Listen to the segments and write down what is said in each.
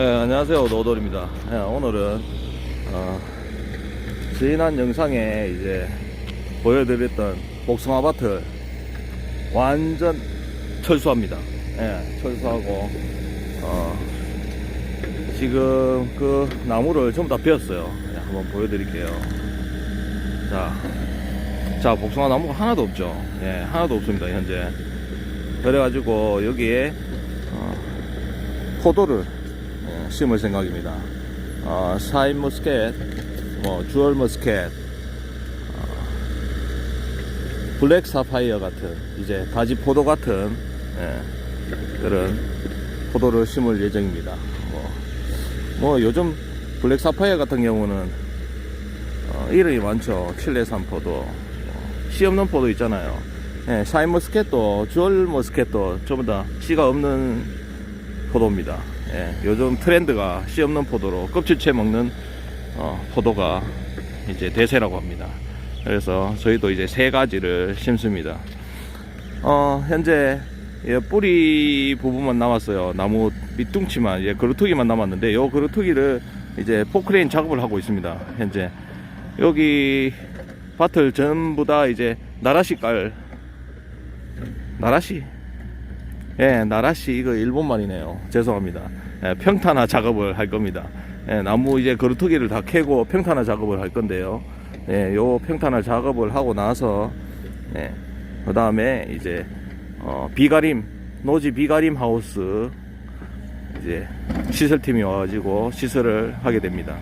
네, 안녕하세요. 노돌입니다. 네, 오늘은, 어, 지난 영상에 이제 보여드렸던 복숭아 밭을 완전 철수합니다. 예, 철수하고, 어, 지금 그 나무를 전부 다 베었어요. 예, 한번 보여드릴게요. 자, 자, 복숭아 나무가 하나도 없죠. 예, 하나도 없습니다, 현재. 그래가지고 여기에, 어, 포도를 예, 심을 생각입니다. 어, 사인 머스켓, 뭐 주얼 머스켓, 어, 블랙 사파이어 같은 이제 가지 포도 같은 예, 그런 포도를 심을 예정입니다. 뭐, 뭐 요즘 블랙 사파이어 같은 경우는 어, 이름이 많죠. 칠레산 포도, 뭐, 씨 없는 포도 있잖아요. 예, 샤인 머스켓도 주얼 머스켓도 전부 다 씨가 없는 포도입니다. 예, 요즘 트렌드가 씨 없는 포도로 껍질째 먹는 어, 포도가 이제 대세라고 합니다. 그래서 저희도 이제 세 가지를 심습니다. 어, 현재 예, 뿌리 부분만 남았어요. 나무 밑둥치만, 예, 그루터기만 남았는데, 요 그루터기를 이제 포크레인 작업을 하고 있습니다. 현재. 여기 밭을 전부 다 이제 나라시 깔, 나라시? 예, 나라시 이거 일본말이네요. 죄송합니다. 예, 평탄화 작업을 할 겁니다. 예, 나무 이제 그루터기를 다 캐고 평탄화 작업을 할 건데요. 예, 요 평탄화 작업을 하고 나서 예, 그 다음에 이제 어, 비가림 노지 비가림 하우스 이제 시설팀이 와가지고 시설을 하게 됩니다.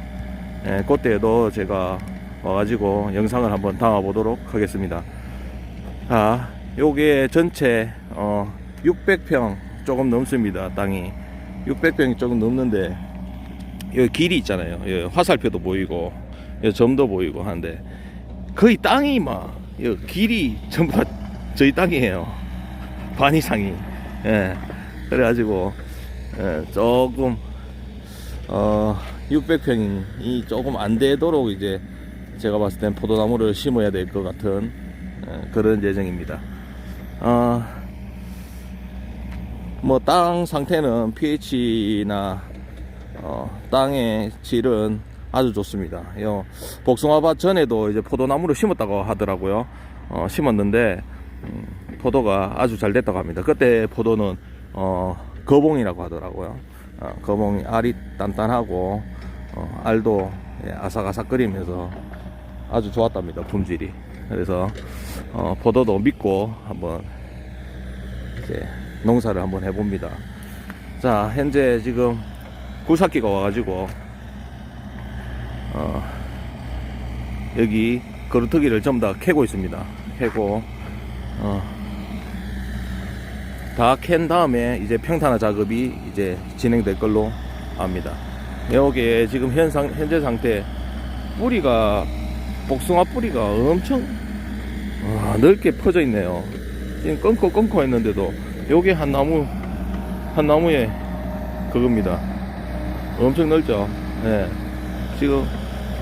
예, 그때도 제가 와가지고 영상을 한번 담아보도록 하겠습니다. 아, 요게 전체 어 600평 조금 넘습니다. 땅이 600평이 조금 넘는데 여기 길이 있잖아요. 여기 화살표도 보이고 여기 점도 보이고 하는데 거의 땅이 막 여기 길이 전부 다 저희 땅이에요. 반 이상이. 예. 그래가지고 예, 조금 어 600평이 조금 안 되도록 이제 제가 봤을 땐 포도나무를 심어야 될 것 같은 예, 그런 예정입니다. 어, 뭐 땅 상태는 pH나 어, 땅의 질은 아주 좋습니다. 요 복숭아밭 전에도 이제 포도나무를 심었다고 하더라고요. 어, 심었는데 음, 포도가 아주 잘 됐다고 합니다. 그때 포도는 어, 거봉이라고 하더라고요. 어, 거봉이 알이 단단하고 어, 알도 예, 아삭아삭거리면서 아주 좋았답니다. 품질이. 그래서 어, 포도도 믿고 한번 이제 농사를 한번 해봅니다. 자, 현재 지금 굴삭기가 와가지고 어, 여기 그루터기를 전부 다 캐고 있습니다. 캐고 어, 다 캔 다음에 이제 평탄화 작업이 이제 진행될 걸로 압니다. 여기에 지금 현상, 현재 상태 뿌리가 복숭아 뿌리가 엄청 아, 넓게 퍼져 있네요. 지금 끊고 끊고 했는데도 요게 한 나무 한 나무에 그겁니다. 엄청 넓죠. 네. 지금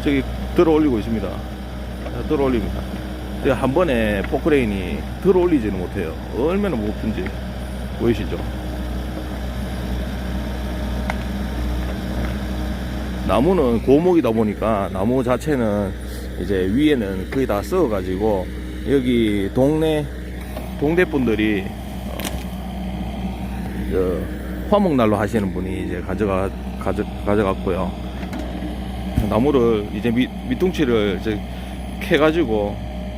저기 들어 올리고 있습니다. 자, 들어 올립니다. 한 번에 포크레인이 들어 올리지는 못해요. 얼마나 무겁든지 보이시죠? 나무는 고목이다 보니까 나무 자체는 이제 위에는 거의 다 썩어 가지고 여기 동네 동대 분들이 화목난로 하시는 분이 이제 가져가 가져 가져갔고요. 나무를 이제 밑 밑둥치를 이제 캐가지고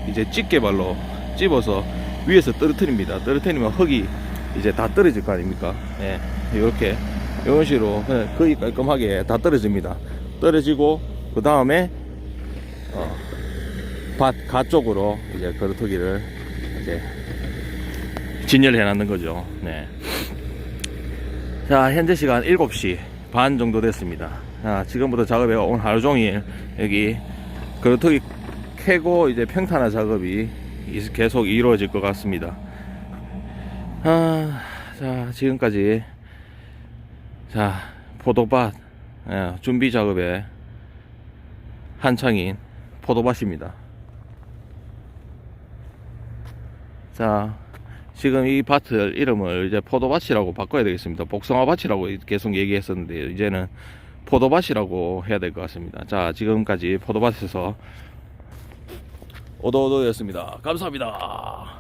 이제 집게발로 찝어서 위에서 떨어뜨립니다. 떨어뜨리면 흙이 이제 다 떨어질 거 아닙니까? 예, 이렇게 이런 식으로 거의 깔끔하게 다 떨어집니다. 떨어지고 그 다음에 어, 밭 가 쪽으로 이제 그루터기를 이제 진열해 놨는 거죠. 네. 자, 현재 시간 7시 반 정도 됐습니다. 자, 지금부터 작업이 오늘 하루 종일 여기 그루터기 캐고 이제 평탄화 작업이 이- 계속 이루어질 것 같습니다. 아, 자, 지금까지 자, 포도밭 예, 준비 작업에 한창인 포도밭입니다. 자, 지금 이 밭을 이름을 이제 포도밭이라고 바꿔야 되겠습니다. 복숭아밭이라고 계속 얘기했었는데 이제는 포도밭이라고 해야 될 것 같습니다. 자, 지금까지 포도밭에서 오도오도였습니다. 감사합니다.